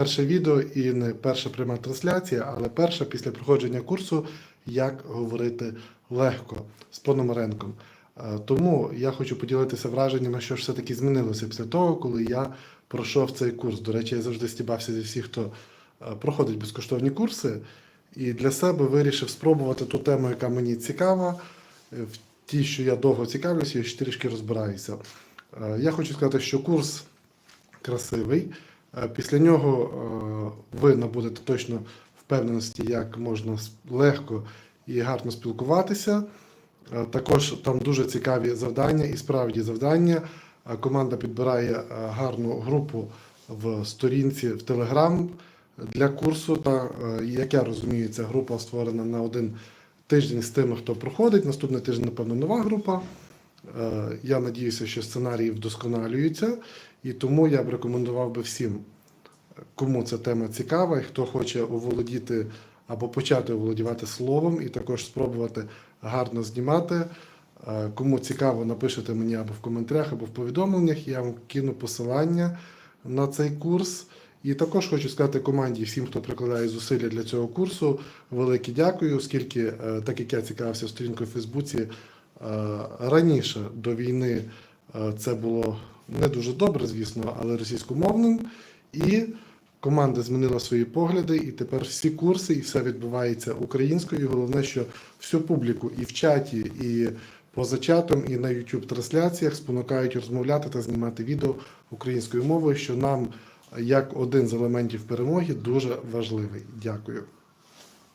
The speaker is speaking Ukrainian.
перше відео і не перша пряма трансляція, але перша після проходження курсу як говорити легко з Пономаренком. Е, Тому я хочу поділитися враженнями, що ж все-таки змінилося після того, коли я пройшов цей курс. До речі, я завжди стібався зі всіх, хто е, проходить безкоштовні курси, і для себе вирішив спробувати ту тему, яка мені цікава, е, в тій, що я довго цікавлюся, і ще трішки розбираюся. Я хочу сказати, що курс красивий. Е, Після нього е, ви набудете точно впевненості, як можна легко і гарно спілкуватися. Е, Також там дуже цікаві завдання, і справді завдання. Команда підбирає гарну групу в сторінці в Telegram для курсу. Та як я розумію, ця група створена на один тиждень з тими, хто проходить. Наступний тиждень, напевно, нова група. Е, Я надіюся, що сценарії вдосконалюються, і тому я б рекомендував би всім, кому ця тема цікава, і хто хоче оволодіти або почати оволодівати словом, і також спробувати гарно знімати. Е, Кому цікаво, напишете мені або в коментарях, або в повідомленнях. Я вам кину посилання на цей курс. І також хочу сказати команді, всім, хто прикладає зусилля для цього курсу, велике дякую, оскільки, е, так як я цікавився сторінкою в Фейсбуці, раніше до війни е, це було не дуже добре, звісно, але російськомовним. І команда змінила свої погляди, і тепер всі курси і все відбувається українською. Головне, що всю публіку і в чаті, і поза чатом, і на youtube трансляціях спонукають розмовляти та знімати відео українською мовою, що нам, як один з елементів перемоги, дуже важливий. Дякую.